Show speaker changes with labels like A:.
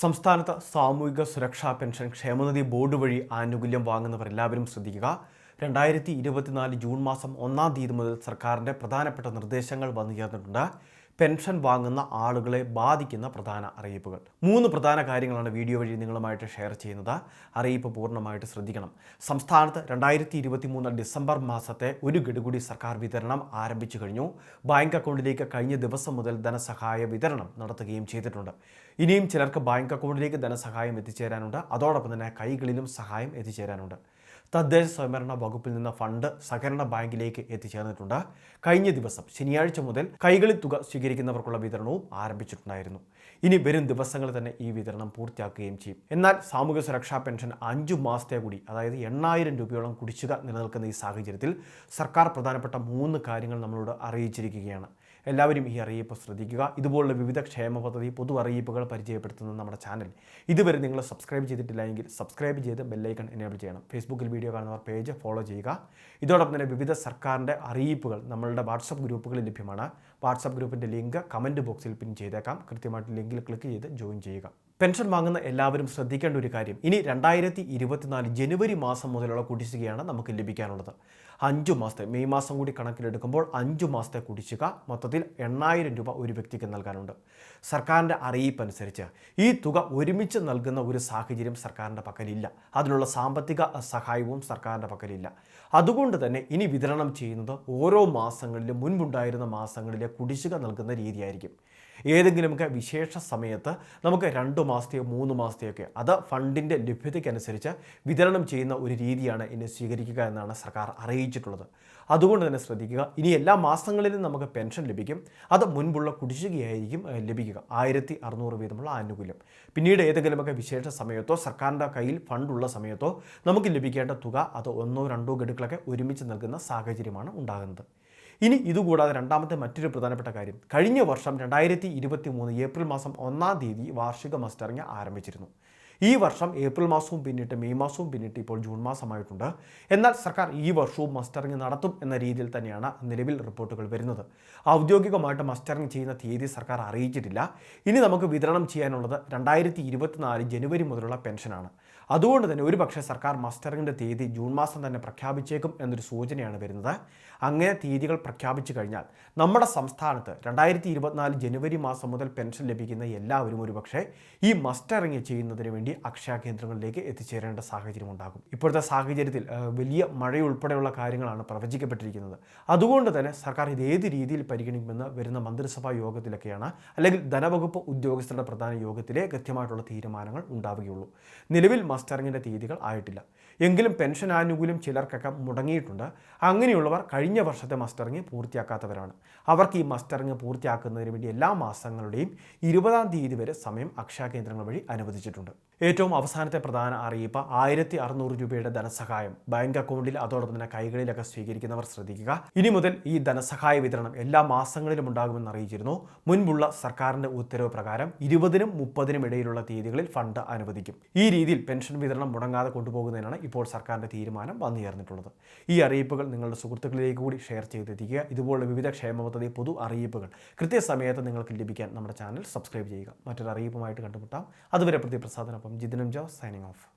A: സംസ്ഥാനത്ത് സാമൂഹിക സുരക്ഷാ പെൻഷൻ ക്ഷേമനിധി ബോർഡ് വഴി ആനുകൂല്യം വാങ്ങുന്നവർ എല്ലാവരും ശ്രദ്ധിക്കുക. രണ്ടായിരത്തി ഇരുപത്തിനാല് ജൂൺ മാസം ഒന്നാം തീയതി മുതൽ സർക്കാരിന്റെ പ്രധാനപ്പെട്ട നിർദ്ദേശങ്ങൾ വന്നു ചേർന്നിട്ടുണ്ട്. പെൻഷൻ വാങ്ങുന്ന ആളുകളെ ബാധിക്കുന്ന പ്രധാന അറിയിപ്പുകൾ. മൂന്ന് പ്രധാന കാര്യങ്ങളാണ് വീഡിയോ വഴി നിങ്ങളുമായിട്ട് ഷെയർ ചെയ്യുന്നത്. അറിയിപ്പ് പൂർണമായിട്ട് ശ്രദ്ധിക്കണം. സംസ്ഥാനത്ത് രണ്ടായിരത്തി ഇരുപത്തി മൂന്ന് ഡിസംബർ മാസത്തെ ഒരു ഗഡുകൂടി സർക്കാർ വിതരണം ആരംഭിച്ചു കഴിഞ്ഞു. ബാങ്ക് അക്കൗണ്ടിലേക്ക് കഴിഞ്ഞ ദിവസം മുതൽ ധനസഹായ വിതരണം നടത്തുകയും ചെയ്തിട്ടുണ്ട്. ഇനിയും ചിലർക്ക് ബാങ്ക് അക്കൗണ്ടിലേക്ക് ധനസഹായം എത്തിച്ചേരാനുണ്ട്. അതോടൊപ്പം തന്നെ കൈകളിലും സഹായം എത്തിച്ചേരാനുണ്ട്. തദ്ദേശ സ്വയംഭരണ വകുപ്പിൽ നിന്ന് ഫണ്ട് സഹകരണ ബാങ്കിലേക്ക് എത്തിച്ചേർന്നിട്ടുണ്ട്. കഴിഞ്ഞ ദിവസം ശനിയാഴ്ച മുതൽ കൈകളിൽ തുക സ്വീകരിക്കുന്നവർക്കുള്ള വിതരണവും ആരംഭിച്ചിട്ടുണ്ടായിരുന്നു. ഇനി വരും ദിവസങ്ങളിൽ തന്നെ ഈ വിതരണം പൂർത്തിയാക്കുകയും ചെയ്യും. എന്നാൽ സാമൂഹ്യ സുരക്ഷാ പെൻഷൻ അഞ്ചു മാസത്തെ കൂടി അതായത് എണ്ണായിരം രൂപയോളം കുടിശ്ശിക നിലനിൽക്കുന്ന ഈ സാഹചര്യത്തിൽ സർക്കാർ പ്രധാനപ്പെട്ട മൂന്ന് കാര്യങ്ങൾ നമ്മളോട് അറിയിച്ചിരിക്കുകയാണ്. എല്ലാവരും ഈ അറിയിപ്പ് ശ്രദ്ധിക്കുക. ഇതുപോലുള്ള വിവിധ ക്ഷേമ പദ്ധതി പൊതു അറിയിപ്പുകൾ പരിചയപ്പെടുത്തുന്ന നമ്മുടെ ചാനൽ. ഇതുവരെ നിങ്ങൾ സബ്സ്ക്രൈബ് ചെയ്തിട്ടില്ല എങ്കിൽ സബ്സ്ക്രൈബ് ചെയ്ത് ബെല്ലൈക്കൺ എനേബിൾ ചെയ്യണം. ഫേസ്ബുക്കിൽ വീഡിയോ കാണുന്നവർ പേജ് ഫോളോ ചെയ്യുക. ഇതോടൊപ്പം തന്നെ വിവിധ സർക്കാരിന്റെ അറിയിപ്പുകൾ നമ്മളുടെ വാട്സപ്പ് ഗ്രൂപ്പുകളിൽ ലഭ്യമാണ്. വാട്സപ്പ് ഗ്രൂപ്പിന്റെ ലിങ്ക് കമന്റ് ബോക്സിൽ പിൻ ചെയ്തേക്കാം. കൃത്യമായിട്ട് ലിങ്കിൽ ക്ലിക്ക് ചെയ്ത് ജോയിൻ ചെയ്യുക. പെൻഷൻ വാങ്ങുന്ന എല്ലാവരും ശ്രദ്ധിക്കേണ്ട ഒരു കാര്യം ഇനി രണ്ടായിരത്തി ഇരുപത്തിനാല് ജനുവരി മാസം മുതലുള്ള കുടിശ്ശികയാണ് നമുക്ക് ലഭിക്കാനുള്ളത്. അഞ്ചു മാസത്തെ മെയ് മാസം കൂടി കണക്കിലെടുക്കുമ്പോൾ അഞ്ചു മാസത്തെ കുടിശ്ശിക മൊത്തത്തിൽ എണ്ണായിരം രൂപ ഒരു വ്യക്തിക്ക് നൽകാനുണ്ട്. സർക്കാരിന്റെ അറിയിപ്പ് അനുസരിച്ച് ഈ തുക ഒരുമിച്ച് നൽകുന്ന ഒരു സാഹചര്യം സർക്കാരിന്റെ പക്കലില്ല. അതിനുള്ള സാമ്പത്തിക സഹായവും സർക്കാരിന്റെ പക്കലില്ല. അതുകൊണ്ട് തന്നെ ഇനി വിതരണം ചെയ്യുന്നത് ഓരോ മാസങ്ങളിലും മുൻപുണ്ടായിരുന്ന മാസങ്ങളിലെ കുടിശ്ശിക നൽകുന്ന രീതിയായിരിക്കും. ഏതെങ്കിലുമൊക്കെ വിശേഷ സമയത്ത് നമുക്ക് രണ്ട് മാസത്തെയോ മൂന്ന് മാസത്തെയൊക്കെ അത് ഫണ്ടിന്റെ ലഭ്യതയ്ക്കനുസരിച്ച് വിതരണം ചെയ്യുന്ന ഒരു രീതിയാണ് ഇനി സ്വീകരിക്കുക എന്നാണ് സർക്കാർ അറിയിച്ചിട്ടുള്ളത്. അതുകൊണ്ട് തന്നെ ശ്രദ്ധിക്കുക ഇനി എല്ലാ മാസങ്ങളിലും നമുക്ക് പെൻഷൻ ലഭിക്കും. അത് മുൻപുള്ള കുടിശ്ശികയായിരിക്കും ലഭിക്കുക. ആയിരത്തി അറുന്നൂറ് വീതമുള്ള ആനുകൂല്യം. പിന്നീട് ഏതെങ്കിലുമൊക്കെ വിശേഷ സമയത്തോ സർക്കാരിന്റെ കയ്യിൽ ഫണ്ടുള്ള സമയത്തോ നമുക്ക് ലഭിക്കേണ്ട തുക അത് ഒന്നോ രണ്ടോ ഗഡുക്കളൊക്കെ ഒരുമിച്ച് നൽകുന്ന സാഹചര്യമാണ് ഉണ്ടാകുന്നത്. ഇനി ഇതുകൂടാതെ രണ്ടാമത്തെ മറ്റൊരു പ്രധാനപ്പെട്ട കാര്യം. കഴിഞ്ഞ വർഷം രണ്ടായിരത്തി ഇരുപത്തി മൂന്ന് ഏപ്രിൽ മാസം ഒന്നാം തീയതി വാർഷിക മസ്റ്ററിങ് ആരംഭിച്ചിരുന്നു. ഈ വർഷം ഏപ്രിൽ മാസവും പിന്നിട്ട് മെയ് മാസവും പിന്നിട്ട് ഇപ്പോൾ ജൂൺ മാസമായിട്ടുണ്ട്. എന്നാൽ സർക്കാർ ഈ വർഷവും മസ്റ്ററിങ് നടത്തും എന്ന രീതിയിൽ തന്നെയാണ് നിലവിൽ റിപ്പോർട്ടുകൾ വരുന്നത്. ഔദ്യോഗികമായിട്ട് മസ്റ്ററിങ് ചെയ്യുന്ന തീയതി സർക്കാർ അറിയിച്ചിട്ടില്ല. ഇനി നമുക്ക് വിതരണം ചെയ്യാനുള്ളത് രണ്ടായിരത്തി ജനുവരി മുതലുള്ള പെൻഷനാണ്. അതുകൊണ്ട് തന്നെ ഒരുപക്ഷെ സർക്കാർ മസ്റ്ററിങ്ങിന്റെ തീയതി ജൂൺ മാസം തന്നെ പ്രഖ്യാപിച്ചേക്കും എന്നൊരു സൂചനയാണ് വരുന്നത്. അങ്ങനെ തീയതികൾ പ്രഖ്യാപിച്ചു കഴിഞ്ഞാൽ നമ്മുടെ സംസ്ഥാനത്ത് രണ്ടായിരത്തി ഇരുപത്തിനാല് ജനുവരി മാസം മുതൽ പെൻഷൻ ലഭിക്കുന്ന എല്ലാവരും ഒരുപക്ഷെ ഈ മസ്റ്ററിങ് ചെയ്യുന്നതിന് വേണ്ടി അക്ഷയ കേന്ദ്രങ്ങളിലേക്ക് എത്തിച്ചേരേണ്ട സാഹചര്യം ഉണ്ടാകും. ഇപ്പോഴത്തെ സാഹചര്യത്തിൽ വലിയ മഴയുൾപ്പെടെയുള്ള കാര്യങ്ങളാണ് പ്രവചിക്കപ്പെട്ടിരിക്കുന്നത്. അതുകൊണ്ട് തന്നെ സർക്കാർ ഇത് ഏത് രീതിയിൽ പരിഗണിക്കുമെന്ന് വരുന്ന മന്ത്രിസഭാ യോഗത്തിലൊക്കെയാണ് അല്ലെങ്കിൽ ധനവകുപ്പ് ഉദ്യോഗസ്ഥരുടെ പ്രധാന യോഗത്തിലെ കൃത്യമായിട്ടുള്ള തീരുമാനങ്ങൾ ഉണ്ടാവുകയുള്ളൂ. നിലവിൽ മസ്റ്ററിങ്ങിന്റെ തീയതികൾ ആയിട്ടില്ല. എങ്കിലും പെൻഷൻ ആനുകൂല്യം ചിലർക്കൊക്കെ മുടങ്ങിയിട്ടുണ്ട്. അങ്ങനെയുള്ളവർ കഴിഞ്ഞ വർഷത്തെ മസ്റ്ററിങ് പൂർത്തിയാക്കാത്തവരാണ്. അവർക്ക് ഈ മസ്റ്ററിങ് പൂർത്തിയാക്കുന്നതിന് വേണ്ടി എല്ലാ മാസങ്ങളുടെയും ഇരുപതാം തീയതി വരെ സമയം അക്ഷയ കേന്ദ്രങ്ങൾ വഴി അനുവദിച്ചിട്ടുണ്ട്. ഏറ്റവും അവസാനത്തെ പ്രധാന അറിയിപ്പ് ആയിരത്തി അറുന്നൂറ് രൂപയുടെ ധനസഹായം. ബാങ്ക് അക്കൗണ്ടിൽ അതോടൊപ്പം തന്നെ കൈകളിലൊക്കെ സ്വീകരിക്കുന്നവർ ശ്രദ്ധിക്കുക. ഇനി മുതൽ ഈ ധനസഹായ വിതരണം എല്ലാ മാസങ്ങളിലും ഉണ്ടാകുമെന്ന് അറിയിച്ചിരുന്നു. മുൻപുള്ള സർക്കാരിന്റെ ഉത്തരവ് പ്രകാരം ഇരുപതിനും മുപ്പതിനും ഇടയിലുള്ള തീയതികളിൽ ഫണ്ട് അനുവദിക്കും. ഈ രീതിയിൽ പെൻഷൻ വിതരണം മുടങ്ങാതെ കൊണ്ടുപോകുന്നതിനാണ് ഇപ്പോൾ സർക്കാരിന്റെ തീരുമാനം വന്നു ചേർന്നിട്ടുള്ളത് ഈ അറിയിപ്പുകൾ നിങ്ങളുടെ സുഹൃത്തുക്കളിലേക്ക് കൂടി ഷെയർ ചെയ്തെത്തിക്കുക. ഇതുപോലുള്ള വിവിധ ക്ഷേമ പദ്ധതി പൊതു അറിയിപ്പുകൾ കൃത്യസമയത്ത് നിങ്ങൾക്ക് ലഭിക്കാൻ നമ്മുടെ ചാനൽ സബ്സ്ക്രൈബ് ചെയ്യുക. മറ്റൊരു അറിയിപ്പുമായിട്ട് കണ്ടുമുട്ടാം. അതുവരെ പ്രതിപ്രസാദനൊപ്പം from Jidinam Jha signing off.